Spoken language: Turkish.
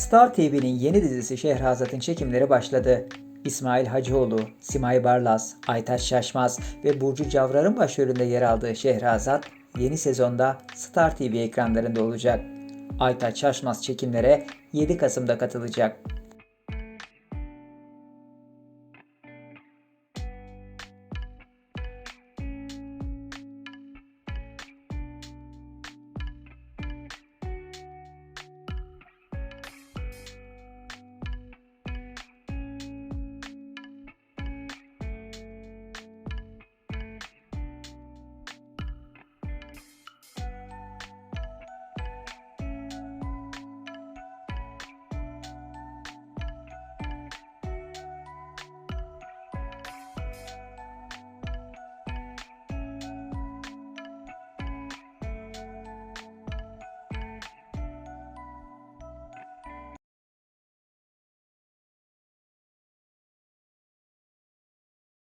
Star TV'nin yeni dizisi Şehrazat'ın çekimleri başladı. İsmail Hacıoğlu, Simay Barlas, Aytaç Şaşmaz ve Burcu Cavrar'ın başrolünde yer aldığı Şehrazat yeni sezonda Star TV ekranlarında olacak. Aytaç Şaşmaz çekimlere 7 Kasım'da katılacak.